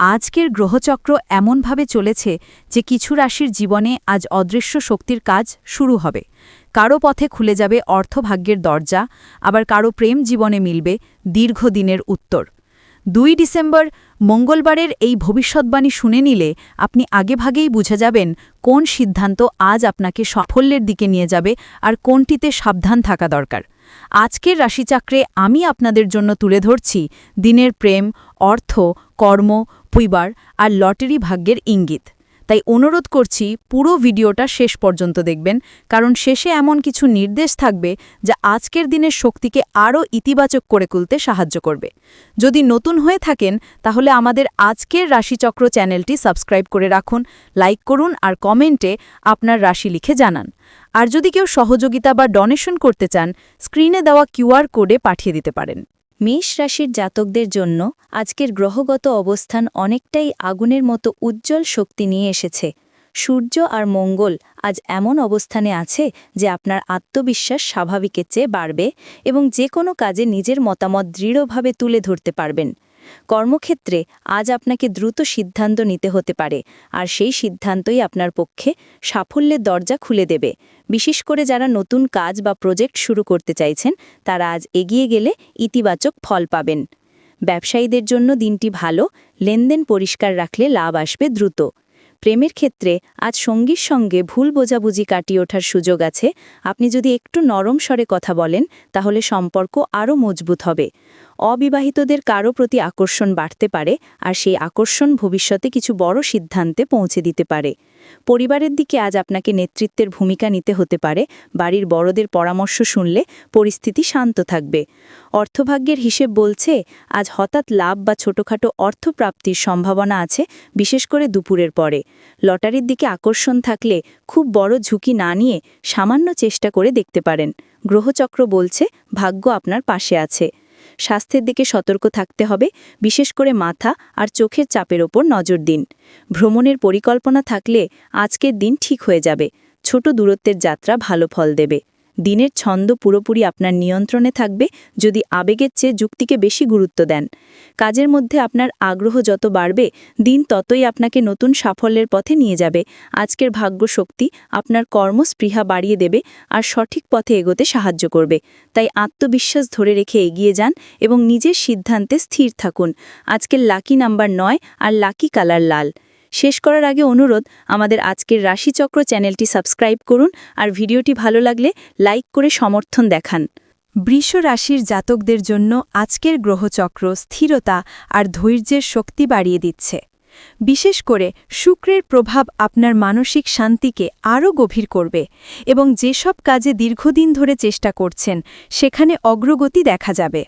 আজকের গ্রহচক্র এমনভাবে চলেছে যে কিছু রাশির জীবনে আজ অদৃশ্য শক্তির কাজ শুরু হবে। কারও পথে খুলে যাবে অর্থভাগ্যের দরজা, আবার কারও প্রেম জীবনে মিলবে দীর্ঘদিনের উত্তর। দুই ডিসেম্বর, মঙ্গলবারের এই ভবিষ্যৎবাণী শুনে নিলে আপনি আগেভাগেই বুঝে যাবেন কোন সিদ্ধান্ত আজ আপনাকে সাফল্যের দিকে নিয়ে যাবে আর কোনটিতে সাবধান থাকা দরকার। আজকের রাশিচক্রে আমি আপনাদের জন্য তুলে ধরছি দিনের প্রেম, অর্থ, কর্ম পরিবার আর লটারি ভাগ্যের ইঙ্গিত। তাই অনুরোধ করছি পুরো ভিডিওটা শেষ পর্যন্ত দেখবেন, কারণ শেষে এমন কিছু নির্দেশ থাকবে যা আজকের দিনের শক্তিকে আরও ইতিবাচক করে তুলতে সাহায্য করবে। যদি নতুন হয়ে থাকেন, তাহলে আমাদের আজকের রাশিচক্র চ্যানেলটি সাবস্ক্রাইব করে রাখুন, লাইক করুন আর কমেন্টে আপনার রাশি লিখে জানান। আর যদি কেউ সহযোগিতা বা ডোনেশন করতে চান, স্ক্রিনে দেওয়া কিউআর কোডে পাঠিয়ে দিতে পারেন। মেষ রাশির জাতকদের জন্য আজকের গ্রহগত অবস্থান অনেকটাই আগুনের মতো উজ্জ্বল শক্তি নিয়ে এসেছে। সূর্য আর মঙ্গল আজ এমন অবস্থানে আছে যে আপনার আত্মবিশ্বাস স্বাভাবিকের চেয়ে বাড়বে এবং যে কোনো কাজে নিজের মতামত দৃঢ়ভাবে তুলে ধরতে পারবেন। কর্মক্ষেত্রে আজ আপনাকে দ্রুত সিদ্ধান্ত নিতে হতে পারে, আর সেই সিদ্ধান্তই আপনার পক্ষে সাফল্যের দরজা খুলে দেবে। বিশেষ করে যারা নতুন কাজ বা প্রজেক্ট শুরু করতে চাইছেন, তারা আজ এগিয়ে গেলে ইতিবাচক ফল পাবেন। ব্যবসায়ীদের জন্য দিনটি ভালো, লেনদেন পরিষ্কার রাখলে লাভ আসবে দ্রুত। প্রেমের ক্ষেত্রে আজ সঙ্গীর সঙ্গে ভুল বোঝাবুঝি কাটিয়ে ওঠার সুযোগ আছে। আপনি যদি একটু নরম স্বরে কথা বলেন, তাহলে সম্পর্ক আরও মজবুত হবে। অবিবাহিতদের কারও প্রতি আকর্ষণ বাড়তে পারে আর সেই আকর্ষণ ভবিষ্যতে কিছু বড় সিদ্ধান্তে পৌঁছে দিতে পারে। পরিবারের দিকে আজ আপনাকে নেতৃত্বের ভূমিকা নিতে হতে পারে। বাড়ির বড়দের পরামর্শ শুনলে পরিস্থিতি শান্ত থাকবে। অর্থভাগ্যের হিসেব বলছে, আজ হঠাৎ লাভ বা ছোটখাটো অর্থপ্রাপ্তির সম্ভাবনা আছে, বিশেষ করে দুপুরের পরে। লটারির দিকে আকর্ষণ থাকলে খুব বড় ঝুঁকি না নিয়ে সামান্য চেষ্টা করে দেখতে পারেন। গ্রহচক্র বলছে, ভাগ্য আপনার পাশে আছে। স্বাস্থ্যের দিকে সতর্ক থাকতে হবে, বিশেষ করে মাথা আর চোখের চাপের ওপর নজর দিন। ভ্রমণের পরিকল্পনা থাকলে আজকের দিন ঠিক হয়ে যাবে। ছোট দূরত্বের যাত্রা ভালো ফল দেবে। দিনের ছন্দ পুরোপুরি আপনার নিয়ন্ত্রণে থাকবে যদি আবেগের চেয়ে যুক্তিকে বেশি গুরুত্ব দেন। কাজের মধ্যে আপনার আগ্রহ যত বাড়বে, দিন ততই আপনাকে নতুন সাফল্যের পথে নিয়ে যাবে। আজকের ভাগ্য শক্তি আপনার কর্মস্পৃহা বাড়িয়ে দেবে আর সঠিক পথে এগোতে সাহায্য করবে। তাই আত্মবিশ্বাস ধরে রেখে এগিয়ে যান এবং নিজের সিদ্ধান্তে স্থির থাকুন। আজকের লাকি নাম্বার নয় আর লাকি কালার লাল। শেষ করার আগে অনুরোধ, আমাদের আজকের রাশিচক্র চ্যানেলটি সাবস্ক্রাইব করুন আর ভিডিওটি ভালো লাগলে লাইক করে সমর্থন দেখান। বৃষ রাশির জাতকদের জন্য আজকের গ্রহচক্র স্থিরতা আর ধৈর্যের শক্তি বাড়িয়ে দিচ্ছে। বিশেষ করে শুক্রের প্রভাব আপনার মানসিক শান্তিকে আরও গভীর করবে এবং যেসব কাজে দীর্ঘদিন ধরে চেষ্টা করছেন, সেখানে অগ্রগতি দেখা যাবে।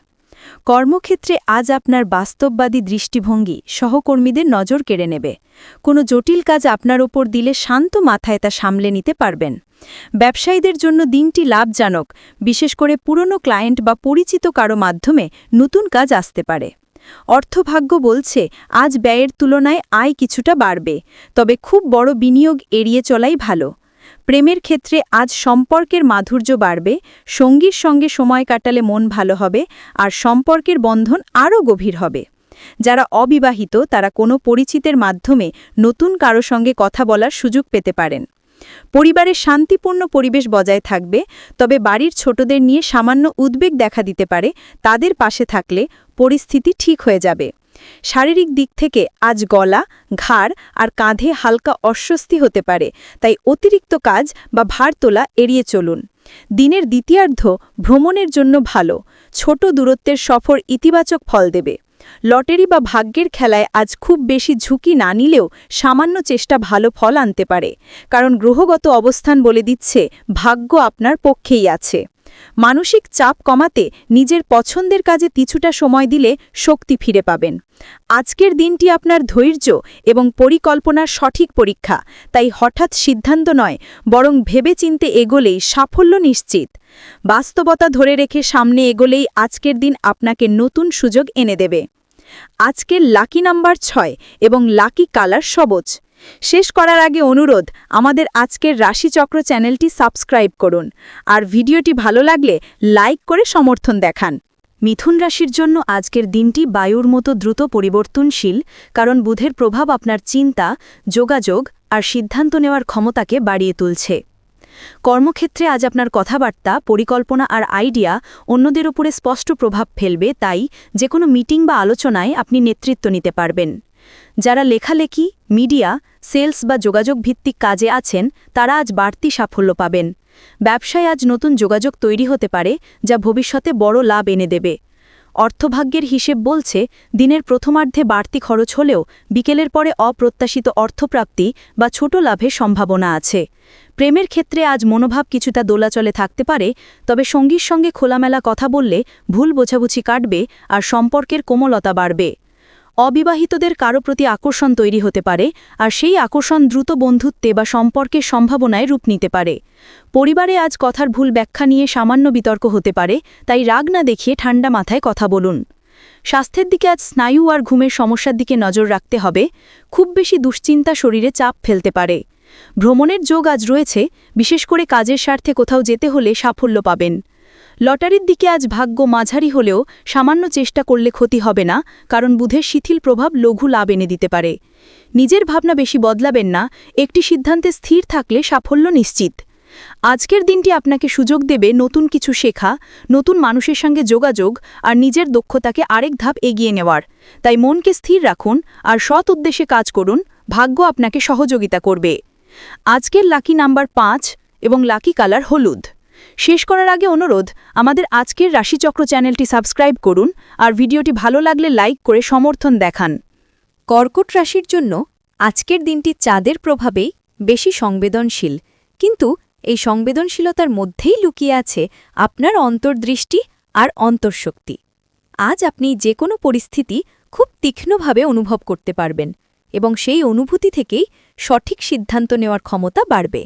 কর্মক্ষেত্রে আজ আপনার বাস্তববাদী দৃষ্টিভঙ্গি সহকর্মীদের নজর কেড়ে নেবে। কোনো জটিল কাজ আপনার ওপর দিলে শান্ত মাথায় তা সামলে নিতে পারবেন। ব্যবসায়ীদের জন্য দিনটি লাভজনক, বিশেষ করে পুরনো ক্লায়েন্ট বা পরিচিত কারও মাধ্যমে নতুন কাজ আসতে পারে। অর্থভাগ্য বলছে, আজ ব্যয়ের তুলনায় আয় কিছুটা বাড়বে, তবে খুব বড় বিনিয়োগ এড়িয়ে চলাই ভালো। প্রেমের ক্ষেত্রে আজ সম্পর্কের মাধুর্য বাড়বে, সঙ্গীর সঙ্গে সময় কাটালে মন ভালো হবে, আর সম্পর্কের বন্ধন আরও গভীর হবে। যারা অবিবাহিত, তারা কোনো পরিচিতের মাধ্যমে নতুন কারও সঙ্গে কথা বলার সুযোগ পেতে পারেন। পরিবারের শান্তিপূর্ণ পরিবেশ বজায় থাকবে, তবে বাড়ির ছোটদের নিয়ে সামান্য উদ্বেগ দেখা দিতে পারে, তাদের পাশে থাকলে পরিস্থিতি ঠিক হয়ে যাবে। শারীরিক দিক থেকে আজ গলা, ঘাড় আর কাঁধে হালকা অস্বস্তি হতে পারে, তাই অতিরিক্ত কাজ বা ভার তোলা এড়িয়ে চলুন। দিনের দ্বিতীয়ার্ধ ভ্রমণের জন্য ভালো, ছোট দূরত্বের সফর ইতিবাচক ফল দেবে। লটারি বা ভাগ্যের খেলায় আজ খুব বেশি ঝুঁকি না নিলেও সামান্য চেষ্টা ভালো ফল আনতে পারে, কারণ গ্রহগত অবস্থান বলে দিচ্ছে, ভাগ্য আপনার পক্ষেই আছে। মানসিক চাপ কমাতে নিজের পছন্দের কাজে কিছুটা সময় দিলে শক্তি ফিরে পাবেন। আজকের দিনটি আপনার ধৈর্য এবং পরিকল্পনার সঠিক পরীক্ষা, তাই হঠাৎ সিদ্ধান্ত নয়, বরং ভেবেচিন্তে এগোলেই সাফল্য নিশ্চিত। বাস্তবতা ধরে রেখে সামনে এগোলেই আজকের দিন আপনাকে নতুন সুযোগ এনে দেবে। আজকের লাকি নাম্বার ছয় এবং লাকি কালার সবজ। শেষ করার আগে অনুরোধ, আমাদের আজকের রাশিচক্র চ্যানেলটি সাবস্ক্রাইব করুন। আর ভিডিওটি ভালো লাগলে লাইক করে সমর্থন দেখান। মিথুন রাশির জন্য আজকের দিনটি বায়ুর মতো দ্রুত পরিবর্তনশীল, কারণ বুধের প্রভাব আপনার চিন্তা, যোগাযোগ আর সিদ্ধান্ত নেওয়ার ক্ষমতাকে বাড়িয়ে তুলছে। কর্মক্ষেত্রে আজ আপনার কথাবার্তা, পরিকল্পনা আর আইডিয়া অন্যদের উপরে স্পষ্ট প্রভাব ফেলবে, তাই যে কোনো মিটিং বা আলোচনায় আপনি নেতৃত্ব নিতে পারবেন। যারা লেখালেখি, মিডিয়া, সেলস বা যোগাযোগ ভিত্তিক কাজে আছেন, তারা আজ বাড়তি সাফল্য পাবেন। ব্যবসায় আজ নতুন যোগাযোগ তৈরি হতে পারে, যা ভবিষ্যতে বড় লাভ এনে দেবে। অর্থভাগ্যের হিসেব বলছে, দিনের প্রথমার্ধে বাড়তি খরচ হলেও বিকেলের পরে অপ্রত্যাশিত অর্থপ্রাপ্তি বা ছোট লাভের সম্ভাবনা আছে। প্রেমের ক্ষেত্রে আজ মনোভাব কিছুটা দোলাচলে থাকতে পারে, তবে সঙ্গীর সঙ্গে খোলামেলা কথা বললে ভুল বোঝাবুঝি কাটবে আর সম্পর্কের কোমলতা বাড়বে। অবিবাহিতদের কারও প্রতি আকর্ষণ তৈরি হতে পারে, আর সেই আকর্ষণ দ্রুত বন্ধুত্বে বা সম্পর্কের সম্ভাবনায় রূপ নিতে পারে। পরিবারে আজ কথার ভুল ব্যাখ্যা নিয়ে সামান্য বিতর্ক হতে পারে, তাই রাগ না দেখিয়ে ঠান্ডা মাথায় কথা বলুন। স্বাস্থ্যের দিকে আজ স্নায়ু আর ঘুমের সমস্যার দিকে নজর রাখতে হবে, খুব বেশি দুশ্চিন্তা শরীরে চাপ ফেলতে পারে। ভ্রমণের যোগ আজ রয়েছে, বিশেষ করে কাজের স্বার্থে কোথাও যেতে হলে সাফল্য পাবেন। লটারির দিকে আজ ভাগ্য মাঝারি হলেও সামান্য চেষ্টা করলে ক্ষতি হবে না, কারণ বুধের শিথিল প্রভাব লঘু লাভ এনে দিতে পারে। নিজের ভাবনা বেশি বদলাবেন না, একটি সিদ্ধান্তে স্থির থাকলে সাফল্য নিশ্চিত। আজকের দিনটি আপনাকে সুযোগ দেবে নতুন কিছু শেখা, নতুন মানুষের সঙ্গে যোগাযোগ আর নিজের দক্ষতাকে আরেক ধাপ এগিয়ে নেওয়ার। তাই মনকে স্থির রাখুন আর সৎ উদ্দেশ্যে কাজ করুন, ভাগ্য আপনাকে সহযোগিতা করবে। আজকের লাকি নাম্বার পাঁচ এবং লাকি কালার হলুদ। শেষ করার আগে অনুরোধ, আমাদের আজকের রাশিচক্র চ্যানেলটি সাবস্ক্রাইব করুন আর ভিডিওটি ভালো লাগলে লাইক করে সমর্থন দেখান। কর্কট রাশির জন্য আজকের দিনটি চাঁদের প্রভাবেই বেশি সংবেদনশীল, কিন্তু এই সংবেদনশীলতার মধ্যেই লুকিয়ে আছে আপনার অন্তর্দৃষ্টি আর অন্তর্শক্তি আজ আপনি যে কোনো পরিস্থিতি খুব তীক্ষ্ণভাবে অনুভব করতে পারবেন এবং সেই অনুভূতি থেকেই সঠিক সিদ্ধান্ত নেওয়ার ক্ষমতা বাড়বে।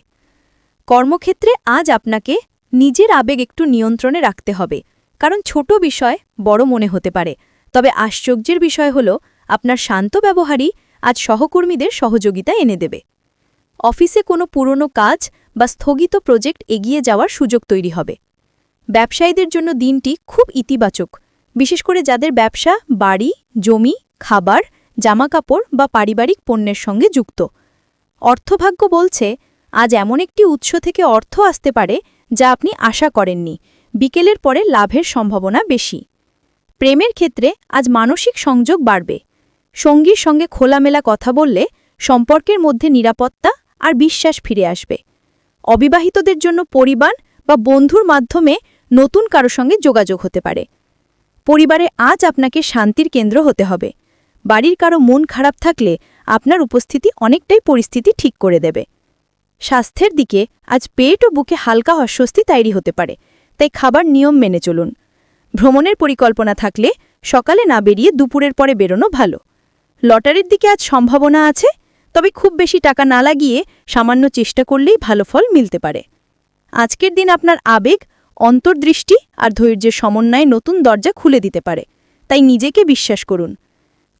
কর্মক্ষেত্রে আজ আপনাকে নিজের আবেগ একটু নিয়ন্ত্রণে রাখতে হবে। কারণ ছোট বিষয় বড় মনে হতে পারে। তবে আশ্চর্যের বিষয় হল, আপনার শান্ত ব্যবহারই আজ সহকর্মীদের সহযোগিতা এনে দেবে। অফিসে কোনো পুরনো কাজ বা স্থগিত প্রজেক্ট এগিয়ে যাওয়ার সুযোগ তৈরি হবে। ব্যবসায়ীদের জন্য দিনটি খুব ইতিবাচক, বিশেষ করে যাদের ব্যবসা, বাড়ি, জমি, খাবার, জামাকাপড় বা পারিবারিক পণ্যের সঙ্গে যুক্ত। অর্থভাগ্য বলছে, আজ এমন একটি উৎস থেকে অর্থ আসতে পারে যা আপনি আশা করেননি। বিকেলের পরে লাভের সম্ভাবনা বেশি। প্রেমের ক্ষেত্রে আজ মানসিক সংযোগ বাড়বে। সঙ্গীর সঙ্গে খোলামেলা কথা বললে সম্পর্কের মধ্যে নিরাপত্তা আর বিশ্বাস ফিরে আসবে। অবিবাহিতদের জন্য পরিবার বা বন্ধুর মাধ্যমে নতুন কারও সঙ্গে যোগাযোগ হতে পারে। পরিবারে আজ আপনাকে শান্তির কেন্দ্র হতে হবে। বাড়ির কারও মন খারাপ থাকলে আপনার উপস্থিতি অনেকটাই পরিস্থিতি ঠিক করে দেবে। স্বাস্থ্যের দিকে আজ পেট ও বুকে হালকা অস্বস্তি তৈরি হতে পারে, তাই খাবার নিয়ম মেনে চলুন। ভ্রমণের পরিকল্পনা থাকলে সকালে না বেরিয়ে দুপুরের পরে বেরোনো ভালো। লটারির দিকে আজ সম্ভাবনা আছে, তবে খুব বেশি টাকা না লাগিয়ে সামান্য চেষ্টা করলেই ভালো ফল মিলতে পারে। আজকের দিন আপনার আবেগ, অন্তর্দৃষ্টি আর ধৈর্যের সমন্বয়ে নতুন দরজা খুলে দিতে পারে, তাই নিজেকে বিশ্বাস করুন।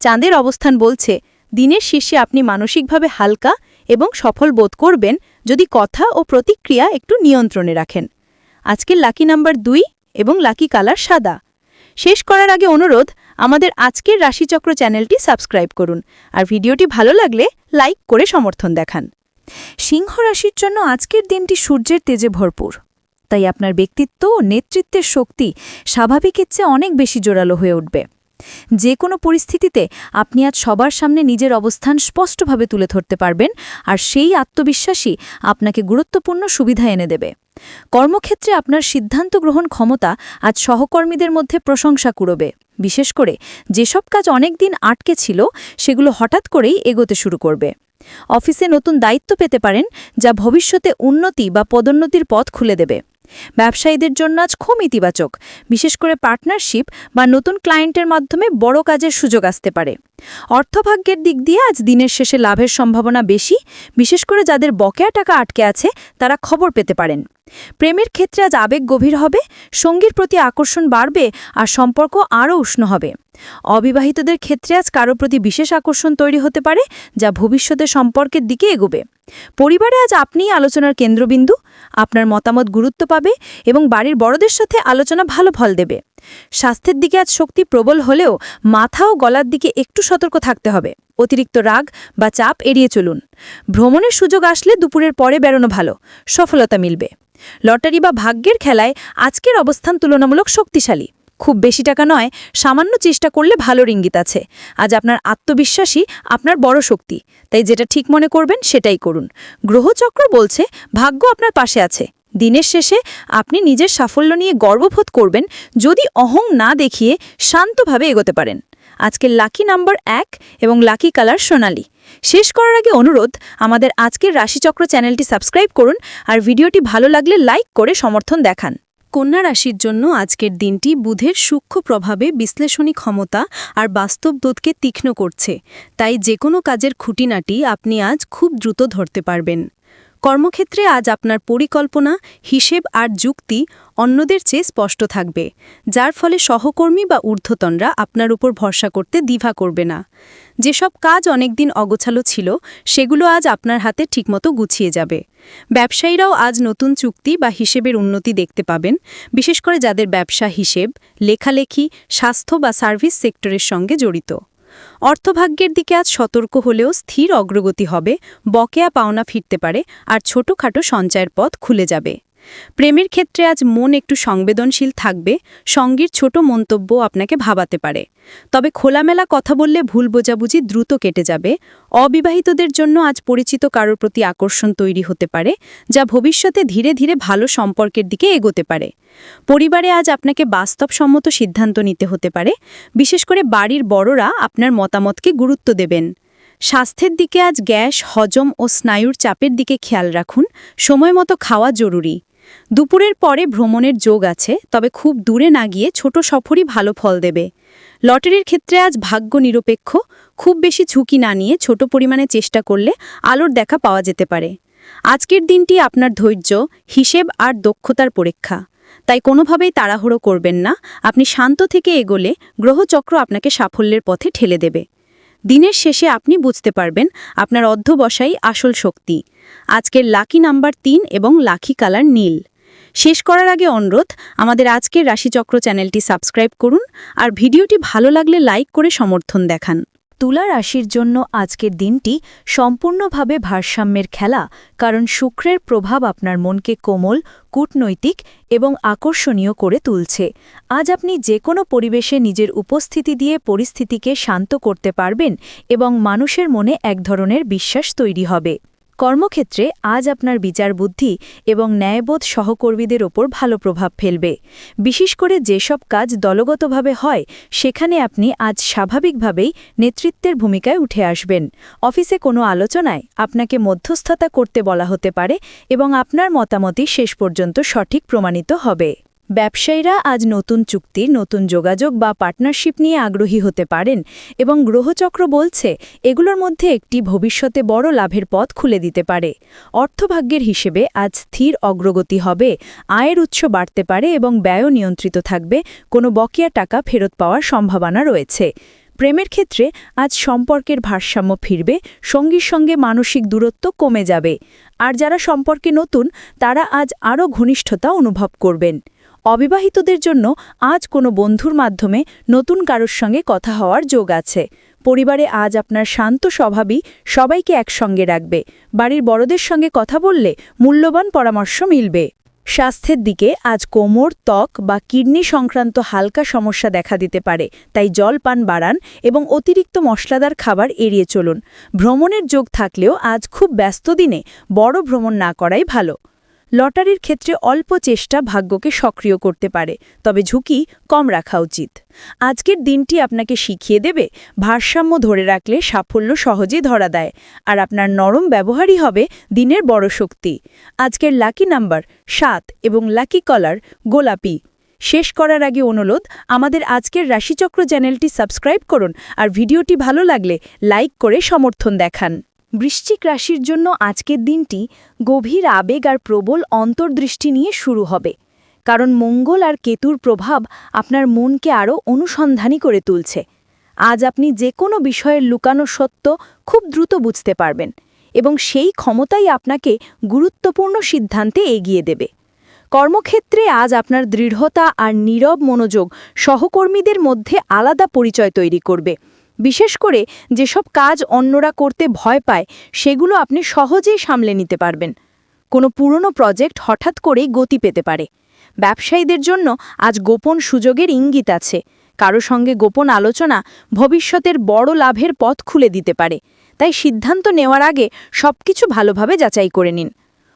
চাঁদের অবস্থান বলছে, দিনের শেষে আপনি মানসিকভাবে হালকা এবং সফল বোধ করবেন যদি কথা ও প্রতিক্রিয়া একটু নিয়ন্ত্রণে রাখেন। আজকের লাকি নাম্বার দুই এবং লাকি কালার সাদা। শেষ করার আগে অনুরোধ, আমাদের আজকের রাশিচক্র চ্যানেলটি সাবস্ক্রাইব করুন আর ভিডিওটি ভালো লাগলে লাইক করে সমর্থন দেখান। সিংহ রাশির জন্য আজকের দিনটি সূর্যের তেজে ভরপুর। তাই আপনার ব্যক্তিত্ব ও নেতৃত্বের শক্তি স্বাভাবিকের চেয়ে অনেক বেশি জোরালো হয়ে উঠবে। যে কোনো পরিস্থিতিতে আপনি আজ সবার সামনে নিজের অবস্থান স্পষ্টভাবে তুলে ধরতে পারবেন আর সেই আত্মবিশ্বাসই আপনাকে গুরুত্বপূর্ণ সুবিধা এনে দেবে। কর্মক্ষেত্রে আপনার সিদ্ধান্ত গ্রহণ ক্ষমতা আজ সহকর্মীদের মধ্যে প্রশংসা কুড়বে। বিশেষ করে যেসব কাজ অনেক দিন আটকে ছিল, সেগুলো হঠাৎ করেই এগোতে শুরু করবে। অফিসে নতুন দায়িত্ব পেতে পারেন, যা ভবিষ্যতে উন্নতি বা পদোন্নতির পথ খুলে দেবে। ব্যবসায়ীদের জন্য আজ খুব ইতিবাচক, বিশেষ করে পার্টনারশিপ বা নতুন ক্লায়েন্টের মাধ্যমে বড় কাজের সুযোগ আসতে পারে। অর্থভাগ্যের দিক দিয়ে আজ দিনের শেষে লাভের সম্ভাবনা বেশি, বিশেষ করে যাদের বকেয়া টাকা আটকে আছে, তারা খবর পেতে পারেন। প্রেমের ক্ষেত্রে আজ আবেগ গভীর হবে, সঙ্গীর প্রতি আকর্ষণ বাড়বে আর সম্পর্ক আরও উষ্ণ হবে। অবিবাহিতদের ক্ষেত্রে আজ কারও প্রতি বিশেষ আকর্ষণ তৈরি হতে পারে, যা ভবিষ্যতে সম্পর্কের দিকে এগোবে। পরিবারে আজ আপনিই আলোচনার কেন্দ্রবিন্দু, আপনার মতামত গুরুত্ব পাবে এবং বাড়ির বড়দের সাথে আলোচনা ভালো ফল দেবে। স্বাস্থ্যের দিকে আজ শক্তি প্রবল হলেও মাথা ও গলার দিকে একটু সতর্ক থাকতে হবে। অতিরিক্ত রাগ বা চাপ এড়িয়ে চলুন। ভ্রমণের সুযোগ আসলে দুপুরের পরে বেরোনো ভালো। সফলতা মিলবে। লটারি বা ভাগ্যের খেলায় আজকের অবস্থান তুলনামূলক শক্তিশালী। খুব বেশি টাকা নয়, সামান্য চেষ্টা করলে ভালো রিঙ্গিত আছে। আজ আপনার আত্মবিশ্বাসী আপনার বড় শক্তি। তাই যেটা ঠিক মনে করবেন সেটাই করুন। গ্রহচক্র বলছে, ভাগ্য আপনার পাশে আছে। দিনের শেষে আপনি নিজের সাফল্য নিয়ে গর্ববোধ করবেন যদি অহং না দেখিয়ে শান্তভাবে এগোতে পারেন। আজকের লাকি নাম্বার এক এবং লাকি কালার সোনালি। শেষ করার আগে অনুরোধ, আমাদের আজকের রাশিচক্র চ্যানেলটি সাবস্ক্রাইব করুন আর ভিডিওটি ভালো লাগলে লাইক করে সমর্থন দেখান। কন্যা রাশির জন্য আজকের দিনটি বুধের সূক্ষ্ম প্রভাবে বিশ্লেষণী ক্ষমতা আর বাস্তব দোধকে তীক্ষ্ণ করছে। তাই যে কোনো কাজের খুঁটিনাটি আপনি আজ খুব দ্রুত ধরতে পারবেন। কর্মক্ষেত্রে আজ আপনার পরিকল্পনা, হিসেব আর যুক্তি অন্যদের চেয়ে স্পষ্ট থাকবে, যার ফলে সহকর্মী বা ঊর্ধ্বতনরা আপনার উপর ভরসা করতে দ্বিভা করবে না। যেসব কাজ অনেকদিন অগোছালো ছিল, সেগুলো আজ আপনার হাতে ঠিকমতো গুছিয়ে যাবে। ব্যবসায়ীরাও আজ নতুন চুক্তি বা হিসেবের উন্নতি দেখতে পাবেন, বিশেষ করে যাদের ব্যবসা হিসেব, লেখালেখি, স্বাস্থ্য বা সার্ভিস সেক্টরের সঙ্গে জড়িত। অর্থভাগ্যের দিকে আজ সতর্ক হলেও স্থির অগ্রগতি হবে, বকেয়া পাওনা ফিরতে পারে, আর ছোটখাটো সঞ্চয়ের পথ খুলে যাবে। প্রেমের ক্ষেত্রে আজ মন একটু সংবেদনশীল থাকবে, সঙ্গীর ছোট মন্তব্য আপনাকে ভাবাতে পারে। তবে খোলামেলা কথা বললে ভুল বোঝাবুঝি দ্রুত কেটে যাবে। অবিবাহিতদের জন্য আজ পরিচিত কারোর প্রতি আকর্ষণ তৈরি হতে পারে, যা ভবিষ্যতে ধীরে ধীরে ভালো সম্পর্কের দিকে এগোতে পারে। পরিবারে আজ আপনাকে বাস্তবসম্মত সিদ্ধান্ত নিতে হতে পারে, বিশেষ করে বাড়ির বড়রা আপনার মতামতকে গুরুত্ব দেবেন। স্বাস্থ্যের দিকে আজ গ্যাস, হজম ও স্নায়ুর চাপের দিকে খেয়াল রাখুন সময় মতো খাওয়া জরুরি। দুপুরের পরে ভ্রমণের যোগ আছে, তবে খুব দূরে না গিয়ে ছোট সফরই ভালো ফল দেবে। লটারির ক্ষেত্রে আজ ভাগ্য নিরপেক্ষ, খুব বেশি ঝুঁকি না নিয়ে ছোট পরিমাণে চেষ্টা করলে আলোর দেখা পাওয়া যেতে পারে। আজকের দিনটি আপনার ধৈর্য, হিসেব আর দক্ষতার পরীক্ষা। তাই কোনোভাবেই তাড়াহুড়ো করবেন না, আপনি শান্ত থেকে এগোলে গ্রহচক্র আপনাকে সাফল্যের পথে ঠেলে দেবে। দিনের শেষে আপনি বুঝতে পারবেন আপনার অধ্যবসাই আসল শক্তি। আজকের লাকি নাম্বার তিন এবং লাকি কালার নীল। শেষ করার আগে অনুরোধ, আমাদের আজকের রাশিচক্র চ্যানেলটি সাবস্ক্রাইব করুন আর ভিডিওটি ভালো লাগলে লাইক করে সমর্থন দেখান। তুলা রাশির জন্য আজকের দিনটি সম্পূর্ণভাবে ভারসাম্যের খেলা, কারণ শুক্রের প্রভাব আপনার মনকে কোমল, কূটনৈতিক এবং আকর্ষণীয় করে তুলছে। আজ আপনি যে কোনো পরিবেশে নিজের উপস্থিতি দিয়ে পরিস্থিতিকে শান্ত করতে পারবেন এবং মানুষের মনে এক ধরনের বিশ্বাস তৈরি হবে। কর্মক্ষেত্রে আজ আপনার বিচার বুদ্ধি এবং ন্যায়বোধ সহকর্মীদের ওপর ভালো প্রভাব ফেলবে। বিশেষ করে যেসব কাজ দলগতভাবে হয়, সেখানে আপনি আজ স্বাভাবিকভাবেই নেতৃত্বের ভূমিকায় উঠে আসবেন। অফিসে কোনো আলোচনায় আপনাকে মধ্যস্থতা করতে বলা হতে পারে এবং আপনার মতামতই শেষ পর্যন্ত সঠিক প্রমাণিত হবে। ব্যবসায়ীরা আজ নতুন চুক্তি, নতুন যোগাযোগ বা পার্টনারশিপ নিয়ে আগ্রহী হতে পারেন এবং গ্রহচক্র বলছে এগুলোর মধ্যে একটি ভবিষ্যতে বড় লাভের পথ খুলে দিতে পারে। অর্থভাগ্যের হিসেবে আজ স্থির অগ্রগতি হবে, আয়ের উৎস বাড়তে পারে এবং ব্যয়ও নিয়ন্ত্রিত থাকবে, কোনো বকেয়া টাকা ফেরত পাওয়ার সম্ভাবনা রয়েছে। প্রেমের ক্ষেত্রে আজ সম্পর্কের ভারসাম্য ফিরবে, সঙ্গীর সঙ্গে মানসিক দূরত্ব কমে যাবে। আর যারা সম্পর্কে নতুন, তারা আজ আরও ঘনিষ্ঠতা অনুভব করবেন। অবিবাহিতদের জন্য আজ কোনো বন্ধুর মাধ্যমে নতুন কারোর সঙ্গে কথা হওয়ার যোগ আছে। পরিবারে আজ আপনার শান্ত স্বভাবই সবাইকে একসঙ্গে রাখবে। বাড়ির বড়দের সঙ্গে কথা বললে মূল্যবান পরামর্শ মিলবে। স্বাস্থ্যের দিকে আজ কোমর, ত্বক বা কিডনি সংক্রান্ত হালকা সমস্যা দেখা দিতে পারে, তাই জল পান বাড়ান এবং অতিরিক্ত মশলাদার খাবার এড়িয়ে চলুন। ভ্রমণের যোগ থাকলেও আজ খুব ব্যস্ত দিনে বড় ভ্রমণ না করাই ভালো। লটারির ক্ষেত্রে অল্প চেষ্টা ভাগ্যকে সক্রিয় করতে পারে, তবে ঝুঁকি কম রাখা উচিত। আজকের দিনটি আপনাকে শিখিয়ে দেবে, ভারসাম্য ধরে রাখলে সাফল্য সহজেই ধরা দেয়, আর আপনার নরম ব্যবহারই হবে দিনের বড় শক্তি। আজকের লাকি নাম্বার সাত এবং লাকি কলার গোলাপি। শেষ করার আগে অনুরোধ, আমাদের আজকের রাশিচক্র চ্যানেলটি সাবস্ক্রাইব করুন আর ভিডিওটি ভালো লাগলে লাইক করে সমর্থন দেখান। বৃশ্চিক রাশির জন্য আজকের দিনটি গভীর আবেগ আর প্রবল অন্তর্দৃষ্টি নিয়ে শুরু হবে। কারণ মঙ্গল আর কেতুর প্রভাব আপনার মনকে আরও অনুসন্ধানী করে তুলছে। আজ আপনি যে কোনো বিষয়ের লুকানো সত্য খুব দ্রুত বুঝতে পারবেন এবং সেই ক্ষমতাই আপনাকে গুরুত্বপূর্ণ সিদ্ধান্তে এগিয়ে দেবে। কর্মক্ষেত্রে আজ আপনার দৃঢ়তা আর নীরব মনোযোগ সহকর্মীদের মধ্যে আলাদা পরিচয় তৈরি করবে। বিশেষ করে যেসব কাজ অন্যরা করতে ভয় পায়, সেগুলো আপনি সহজেই সামলে নিতে পারবেন। কোনো পুরনো প্রজেক্ট হঠাৎ করেই গতি পেতে পারে। ব্যবসায়ীদের জন্য আজ গোপন সুযোগের ইঙ্গিত আছে। কারও সঙ্গে গোপন আলোচনা ভবিষ্যতের বড় লাভের পথ খুলে দিতে পারে। তাই সিদ্ধান্ত নেওয়ার আগে সবকিছু ভালোভাবে যাচাই করে নিন।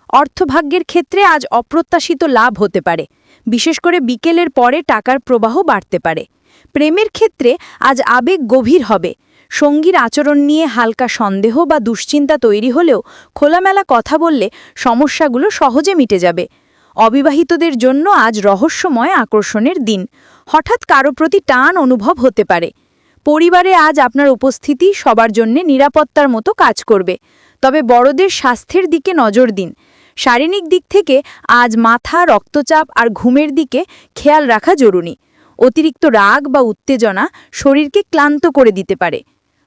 অর্থভাগ্যের ক্ষেত্রে আজ অপ্রত্যাশিত লাভ হতে পারে। বিশেষ করে বিকেলের পরে টাকার প্রবাহ বাড়তে পারে। প্রেমের ক্ষেত্রে আজ আবেগ গভীর হবে। সঙ্গীর আচরণ নিয়ে হালকা সন্দেহ বা দুশ্চিন্তা তৈরি হলেও খোলামেলা কথা বললে সমস্যাগুলো সহজে মিটে যাবে। অবিবাহিতদের জন্য আজ রহস্যময় আকর্ষণের দিন। হঠাৎ কারও প্রতি টান অনুভব হতে পারে। পরিবারে আজ আপনার উপস্থিতি সবার জন্যে নিরাপত্তার মতো কাজ করবে। তবে বড়দের স্বাস্থ্যের দিকে নজর দিন। শারীরিক দিক থেকে আজ মাথা, রক্তচাপ আর ঘুমের দিকে খেয়াল রাখা জরুরি। অতিরিক্ত রাগ বা উত্তেজনা শরীরকে ক্লান্ত করে দিতে পারে।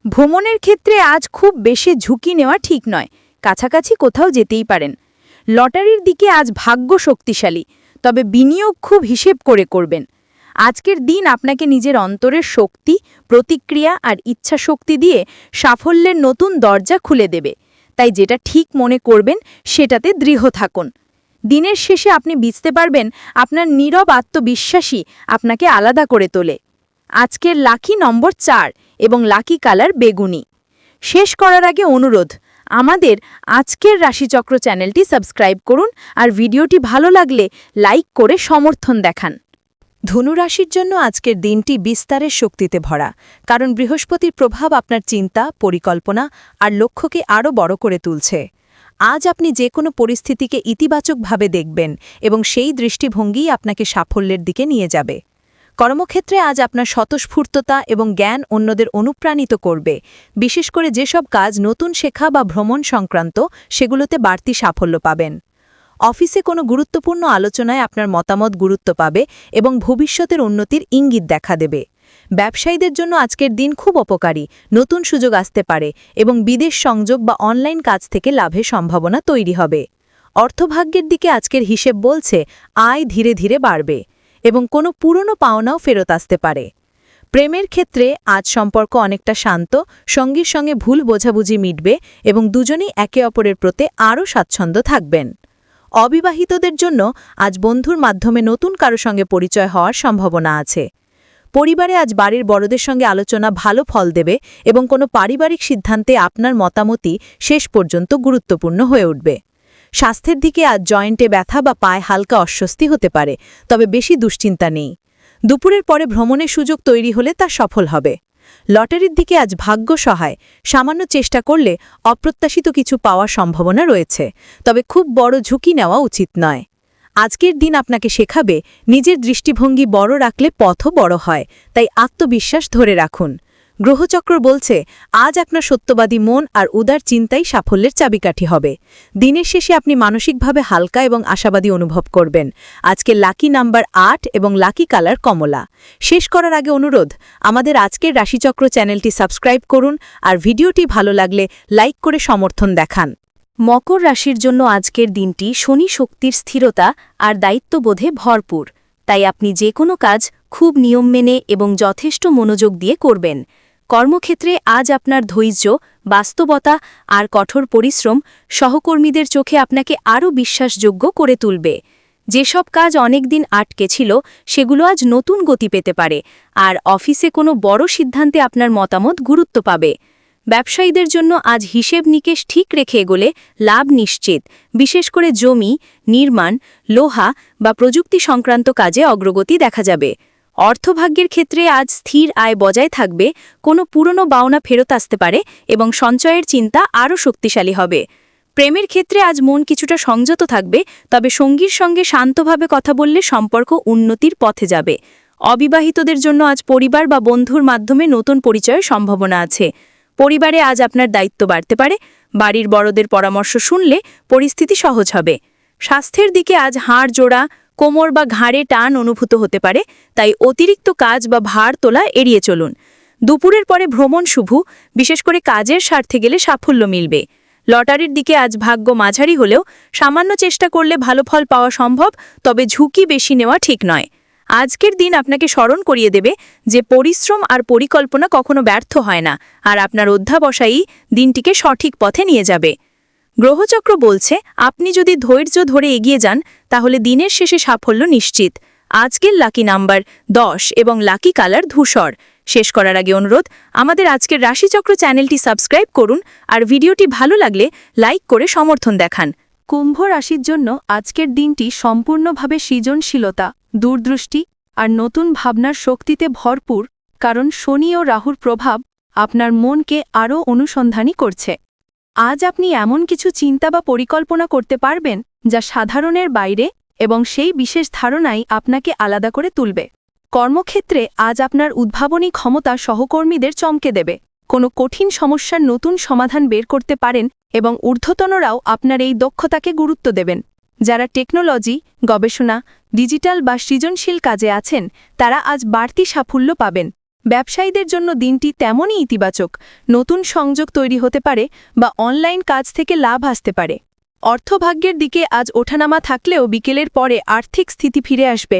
ভ্রমণের ক্ষেত্রে আজ খুব বেশি ঝুঁকি নেওয়া ঠিক নয়, কাছাকাছি কোথাও যেতেই পারেন। লটারির দিকে আজ ভাগ্য শক্তিশালী, তবে বিনিয়োগ খুব হিসেব করে করবেন। আজকের দিন আপনাকে নিজের অন্তরের শক্তি, প্রতিক্রিয়া আর ইচ্ছা শক্তি দিয়ে সাফল্যের নতুন দরজা খুলে দেবে। তাই যেটা ঠিক মনে করবেন, সেটাতে দৃঢ় থাকুন। দিনের শেষে আপনি বুঝতে পারবেন আপনার নীরব আত্মবিশ্বাসী আপনাকে আলাদা করে তোলে। আজকের লাকি নম্বর চার এবং লাকি কালার বেগুনি। শেষ করার আগে অনুরোধ, আমাদের আজকের রাশিচক্র চ্যানেলটি সাবস্ক্রাইব করুন আর ভিডিওটি ভালো লাগলে লাইক করে সমর্থন দেখান। ধনুরাশির জন্য আজকের দিনটি বিস্তারের শক্তিতে ভরা, কারণ বৃহস্পতির প্রভাব আপনার চিন্তা, পরিকল্পনা আর লক্ষ্যকে আরও বড় করে তুলছে। আজ আপনি যে কোনো পরিস্থিতিকে ইতিবাচকভাবে দেখবেন এবং সেই দৃষ্টিভঙ্গিই আপনাকে সাফল্যের দিকে নিয়ে যাবে। কর্মক্ষেত্রে আজ আপনার স্বতঃস্ফূর্ততা এবং জ্ঞান অন্যদের অনুপ্রাণিত করবে। বিশেষ করে যেসব কাজ নতুন শেখা বা ভ্রমণ সংক্রান্ত, সেগুলোতে বাড়তি সাফল্য পাবেন। অফিসে কোনো গুরুত্বপূর্ণ আলোচনায় আপনার মতামত গুরুত্ব পাবে এবং ভবিষ্যতের উন্নতির ইঙ্গিত দেখা দেবে। ব্যবসায়ীদের জন্য আজকের দিন খুব অপকারী নতুন সুযোগ আসতে পারে এবং বিদেশ সংযোগ বা অনলাইন কাজ থেকে লাভের সম্ভাবনা তৈরি হবে। অর্থভাগ্যের দিকে আজকের হিসেব বলছে, আয় ধীরে ধীরে বাড়বে এবং কোনো পুরনো পাওনাও ফেরত আসতে পারে। প্রেমের ক্ষেত্রে আজ সম্পর্ক অনেকটা শান্ত, সঙ্গীর সঙ্গে ভুল বোঝাবুঝি মিটবে এবং দুজনেই একে অপরের প্রতি আরও স্বাচ্ছন্দ্য থাকবেন। অবিবাহিতদের জন্য আজ বন্ধুর মাধ্যমে নতুন কারও সঙ্গে পরিচয় হওয়ার সম্ভাবনা আছে। পরিবারে আজ বাড়ির বড়দের সঙ্গে আলোচনা ভালো ফল দেবে এবং কোনো পারিবারিক সিদ্ধান্তে আপনার মতামতই শেষ পর্যন্ত গুরুত্বপূর্ণ হয়ে উঠবে। স্বাস্থ্যের দিকে আজ জয়েন্টে ব্যথা বা পায়ে হালকা অস্বস্তি হতে পারে, তবে বেশি দুশ্চিন্তা নেই। দুপুরের পরে ভ্রমণের সুযোগ তৈরি হলে তা সফল হবে। লটারির দিকে আজ ভাগ্য সহায়, সামান্য চেষ্টা করলে অপ্রত্যাশিত কিছু পাওয়ার সম্ভাবনা রয়েছে, তবে খুব বড় ঝুঁকি নেওয়া উচিত নয়। আজকের দিন আপনাকে শেখাবে, নিজের দৃষ্টিভঙ্গি বড় রাখলে পথও বড় হয়, তাই আত্মবিশ্বাস ধরে রাখুন। গ্রহচক্র বলছে, আজ আপনার সত্যবাদী মন আর উদার চিন্তাই সাফল্যের চাবিকাঠি হবে। দিনের শেষে আপনি মানসিকভাবে হালকা এবং আশাবাদী অনুভব করবেন। আজকে লাকি নাম্বার আট এবং লাকি কালার কমলা। শেষ করার আগে অনুরোধ, আমাদের আজকের রাশিচক্র চ্যানেলটি সাবস্ক্রাইব করুন আর ভিডিওটি ভালো লাগলে লাইক করে সমর্থন দেখান। মকর রাশির জন্য আজকের দিনটি শনি শক্তির স্থিরতা আর দায়িত্ববোধে ভরপুর। তাই আপনি যে কোনো কাজ খুব নিয়ম মেনে এবং যথেষ্ট মনোযোগ দিয়ে করবেন। কর্মক্ষেত্রে আজ আপনার ধৈর্য, বাস্তবতা আর কঠোর পরিশ্রম সহকর্মীদের চোখে আপনাকে আরও বিশ্বাসযোগ্য করে তুলবে। যেসব কাজ অনেক দিন আটকে ছিল, সেগুলো আজ নতুন গতি পেতে পারে আর অফিসে কোনো বড় সিদ্ধান্তে আপনার মতামত গুরুত্ব পাবে। ব্যবসায়ীদের জন্য আজ হিসেব নিকেশ ঠিক রেখে এগোলে লাভ নিশ্চিত, বিশেষ করে জমি, নির্মাণ, লোহা বা প্রযুক্তি সংক্রান্ত কাজে অগ্রগতি দেখা যাবে। অর্থভাগ্যের ক্ষেত্রে আজ স্থির আয় বজায় থাকবে, কোনো পুরনো বাওনা ফেরত আসতে পারে এবং সঞ্চয়ের চিন্তা আরও শক্তিশালী হবে। প্রেমের ক্ষেত্রে আজ মন কিছুটা সংযত থাকবে, তবে সঙ্গীর সঙ্গে শান্তভাবে কথা বললে সম্পর্ক উন্নতির পথে যাবে। অবিবাহিতদের জন্য আজ পরিবার বা বন্ধুর মাধ্যমে নতুন পরিচয়ের সম্ভাবনা আছে। পরিবারে আজ আপনার দায়িত্ব বাড়তে পারে। বাড়ির বড়দের পরামর্শ শুনলে পরিস্থিতি সহজ হবে। স্বাস্থ্যের দিকে আজ হাড় জোড়া কোমর বা ঘাড়ে টান অনুভূত হতে পারে, তাই অতিরিক্ত কাজ বা ভার তোলা এড়িয়ে চলুন। দুপুরের পরে ভ্রমণ শুভ, বিশেষ করে কাজের স্বার্থে গেলে সাফল্য মিলবে। লটারির দিকে আজ ভাগ্য মাঝারি হলেও সামান্য চেষ্টা করলে ভালো ফল পাওয়া সম্ভব, তবে ঝুঁকি বেশি নেওয়া ঠিক নয়। আজকের দিন আপনাকে স্মরণ করিয়ে দেবে যে পরিশ্রম আর পরিকল্পনা কখনো ব্যর্থ হয় না, আর আপনার অধ্যাবসায়ী দিনটিকে সঠিক পথে নিয়ে যাবে। গ্রহচক্র বলছে, আপনি যদি ধৈর্য ধরে এগিয়ে যান, তাহলে দিনের শেষে সাফল্য নিশ্চিত। আজকের লাকি নাম্বার দশ এবং লাকি কালার ধূসর। শেষ করার আগে অনুরোধ, আমাদের আজকের রাশিচক্র চ্যানেলটি সাবস্ক্রাইব করুন আর ভিডিওটি ভালো লাগলে লাইক করে সমর্থন দেখান। কুম্ভ রাশির জন্য আজকের দিনটি সম্পূর্ণভাবে সৃজনশীলতা, দূরদৃষ্টি আর নতুন ভাবনার শক্তিতে ভরপুর, কারণ শনি ও রাহুর প্রভাব আপনার মনকে আরও অনুসন্ধানী করছে। আজ আপনি এমন কিছু চিন্তা বা পরিকল্পনা করতে পারবেন যা সাধারণের বাইরে এবং সেই বিশেষ ধারণাই আপনাকে আলাদা করে তুলবে। কর্মক্ষেত্রে আজ আপনার উদ্ভাবনী ক্ষমতা সহকর্মীদের চমকে দেবে। কোনো কঠিন সমস্যার নতুন সমাধান বের করতে পারেন এবং ঊর্ধ্বতনরাও আপনার এই দক্ষতাকে গুরুত্ব দেবেন। যারা টেকনোলজি, গবেষণা, ডিজিটাল বা সৃজনশীল কাজে আছেন, তারা আজ বাড়তি সাফল্য পাবেন। ব্যবসায়ীদের জন্য দিনটি তেমনই ইতিবাচক। নতুন সংযোগ তৈরি হতে পারে বা অনলাইন কাজ থেকে লাভ আসতে পারে। অর্থভাগ্যের দিকে আজ ওঠানামা থাকলেও বিকেলের পরে আর্থিক স্থিতি ফিরে আসবে।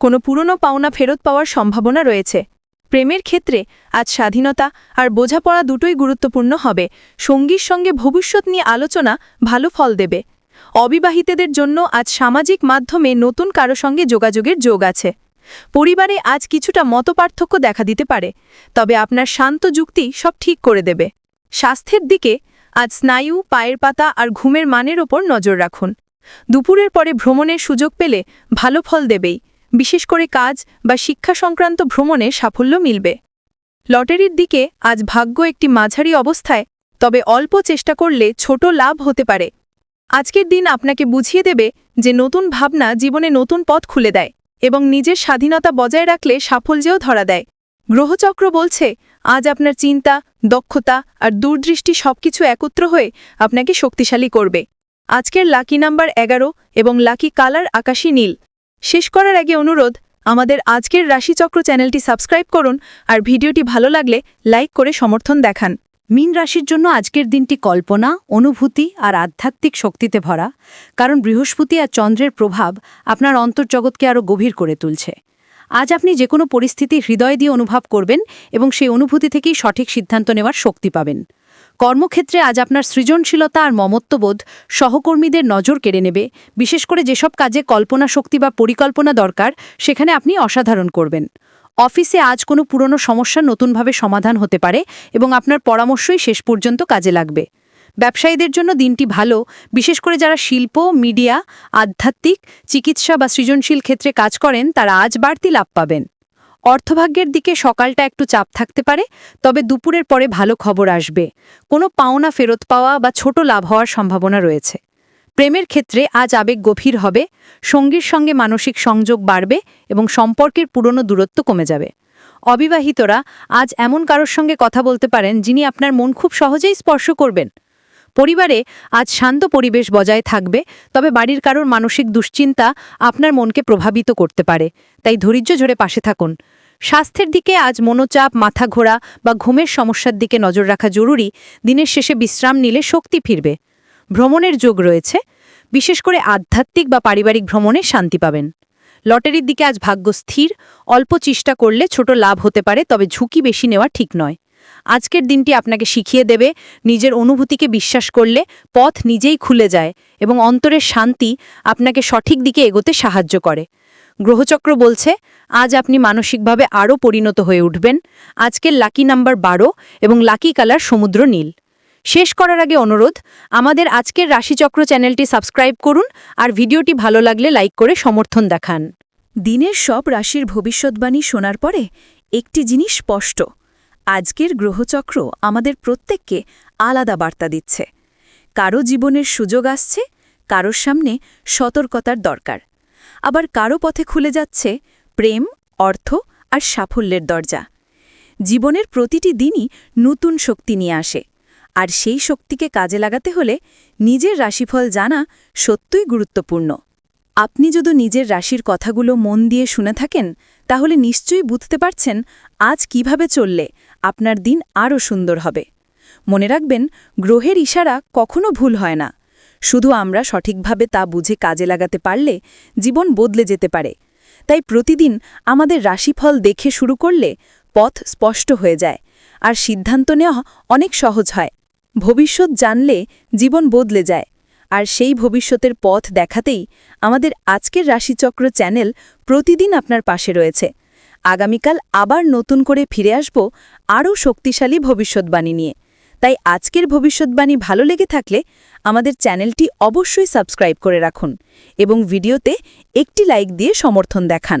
কোনো পুরনো পাওনা ফেরত পাওয়ার সম্ভাবনা রয়েছে। প্রেমের ক্ষেত্রে আজ স্বাধীনতা আর বোঝাপড়া দুটোই গুরুত্বপূর্ণ হবে। সঙ্গীর সঙ্গে ভবিষ্যৎ নিয়ে আলোচনা ভালো ফল দেবে। অবিবাহিতদের জন্য আজ সামাজিক মাধ্যমে নতুন কারও সঙ্গে যোগাযোগের যোগ আছে। পরিবারে আজ কিছুটা মতপার্থক্য দেখা দিতে পারে, তবে আপনার শান্ত যুক্তি সব ঠিক করে দেবে। স্বাস্থ্যের দিকে আজ স্নায়ু, পায়ের পাতা আর ঘুমের মানের ওপর নজর রাখুন। দুপুরের পরে ভ্রমণের সুযোগ পেলে ভালো ফল দেবেই। বিশেষ করে কাজ বা শিক্ষা সংক্রান্ত ভ্রমণে সাফল্য মিলবে। লটারির দিকে আজ ভাগ্য একটি মাঝারি অবস্থায়, তবে অল্প চেষ্টা করলে ছোট লাভ হতে পারে। আজকের দিন আপনাকে বুঝিয়ে দেবে যে নতুন ভাবনা জীবনে নতুন পথ খুলে দেয় এবং নিজের স্বাধীনতা বজায় রাখলে সাফল্যেও ধরা দেয়। গ্রহচক্র বলছে, আজ আপনার চিন্তা, দক্ষতা আর দূরদৃষ্টি সবকিছু একত্র হয়ে আপনাকে শক্তিশালী করবে। আজকের লাকি নাম্বার এগারো এবং লাকি কালার আকাশী নীল। শেষ করার আগে অনুরোধ, আমাদের আজকের রাশিচক্র চ্যানেলটি সাবস্ক্রাইব করুন আর ভিডিওটি ভালো লাগলে লাইক করে সমর্থন দেখান। মিন রাশির জন্য আজকের দিনটি কল্পনা, অনুভূতি আর আধ্যাত্মিক শক্তিতে ভরা, কারণ বৃহস্পতি আর চন্দ্রের প্রভাব আপনার অন্তর্জগৎকে আরও গভীর করে তুলছে। আজ আপনি যে কোনো পরিস্থিতি হৃদয় দিয়ে অনুভব করবেন এবং সেই অনুভূতি থেকেই সঠিক সিদ্ধান্ত নেওয়ার শক্তি পাবেন। কর্মক্ষেত্রে আজ আপনার সৃজনশীলতা আর মমত্ববোধ সহকর্মীদের নজর কেড়ে নেবে। বিশেষ করে যেসব কাজে কল্পনা শক্তি বা পরিকল্পনা দরকার, সেখানে আপনি অসাধারণ করবেন। অফিসে আজ কোনো পুরনো সমস্যা নতুনভাবে সমাধান হতে পারে এবং আপনার পরামর্শই শেষ পর্যন্ত কাজে লাগবে। ব্যবসায়ীদের জন্য দিনটি ভালো, বিশেষ করে যারা শিল্প, মিডিয়া, আধ্যাত্মিক, চিকিৎসা বা সৃজনশীল ক্ষেত্রে কাজ করেন, তারা আজ বাড়তি লাভ পাবেন। অর্থভাগ্যের দিকে সকালটা একটু চাপ থাকতে পারে, তবে দুপুরের পরে ভালো খবর আসবে। কোনো পাওনা ফেরত পাওয়া বা ছোট লাভ হওয়ার সম্ভাবনা রয়েছে। প্রেমের ক্ষেত্রে আজ আবেগ গভীর হবে, সঙ্গীর সঙ্গে মানসিক সংযোগ বাড়বে এবং সম্পর্কের পুরনো দূরত্ব কমে যাবে। অবিবাহিতরা আজ এমন কারোর সঙ্গে কথা বলতে পারেন যিনি আপনার মন খুব সহজেই স্পর্শ করবেন। পরিবারে আজ শান্ত পরিবেশ বজায় থাকবে, তবে বাড়ির কারোর মানসিক দুশ্চিন্তা আপনার মনকে প্রভাবিত করতে পারে। তাই ধৈর্য ধরে পাশে থাকুন। স্বাস্থ্যের দিকে আজ মনোচাপ, মাথা ঘোরা বা ঘুমের সমস্যার দিকে নজর রাখা জরুরি। দিনের শেষে বিশ্রাম নিলে শক্তি ফিরবে। ভ্রমণের যোগ রয়েছে। বিশেষ করে আধ্যাত্মিক বা পারিবারিক ভ্রমণে শান্তি পাবেন। লটারির দিকে আজ ভাগ্য স্থির। অল্প চেষ্টা করলে ছোট লাভ হতে পারে, তবে ঝুঁকি বেশি নেওয়া ঠিক নয়। আজকের দিনটি আপনাকে শিখিয়ে দেবে নিজের অনুভূতিকে বিশ্বাস করলে পথ নিজেই খুলে যায় এবং অন্তরের শান্তি আপনাকে সঠিক দিকে এগোতে সাহায্য করে। গ্রহচক্র বলছে, আজ আপনি মানসিকভাবে আরও পরিণত হয়ে উঠবেন। আজকের লাকি নাম্বার বারো এবং লাকি কালার সমুদ্র নীল। শেষ করার আগে অনুরোধ, আমাদের আজকের রাশিচক্র চ্যানেলটি সাবস্ক্রাইব করুন আর ভিডিওটি ভালো লাগলে লাইক করে সমর্থন দেখান। দিনের সব রাশির ভবিষ্যৎবাণী শোনার পরে একটি জিনিস স্পষ্ট, আজকের গ্রহচক্র আমাদের প্রত্যেককে আলাদা বার্তা দিচ্ছে। কারও জীবনের সুযোগ আসছে, কারোর সামনে সতর্কতার দরকার। আবার কারও পথে খুলে যাচ্ছে প্রেম, অর্থ আর সাফল্যের দরজা। জীবনের প্রতিটি দিনই নতুন শক্তি নিয়ে আসে। আর সেই শক্তিকে কাজে লাগাতে হলে নিজের রাশিফল জানা সত্যই গুরুত্বপূর্ণ। আপনি যদি নিজের রাশির কথাগুলো মন দিয়ে শুনে থাকেন, তাহলে নিশ্চয়ই বুঝতে পারছেন আজ কীভাবে চললে আপনার দিন আরও সুন্দর হবে। মনে রাখবেন, গ্রহের ইশারা কখনো ভুল হয় না। শুধু আমরা সঠিকভাবে তা বুঝে কাজে লাগাতে পারলে জীবন বদলে যেতে পারে। তাই প্রতিদিন আমাদের রাশিফল দেখে শুরু করলে পথ স্পষ্ট হয়ে যায় আর সিদ্ধান্ত নেওয়া অনেক সহজ হয়। ভবিষ্যৎ জানলে জীবন বদলে যায় আর সেই ভবিষ্যতের পথ দেখাতেই আমাদের আজকের রাশিচক্র চ্যানেল প্রতিদিন আপনার পাশে রয়েছে। আগামীকাল আবার নতুন করে ফিরে আসব আরও শক্তিশালী ভবিষ্যৎবাণী নিয়ে। তাই আজকের ভবিষ্যৎবাণী ভালো লেগে থাকলে আমাদের চ্যানেলটি অবশ্যই সাবস্ক্রাইব করে রাখুন এবং ভিডিওতে একটি লাইক দিয়ে সমর্থন দেখান।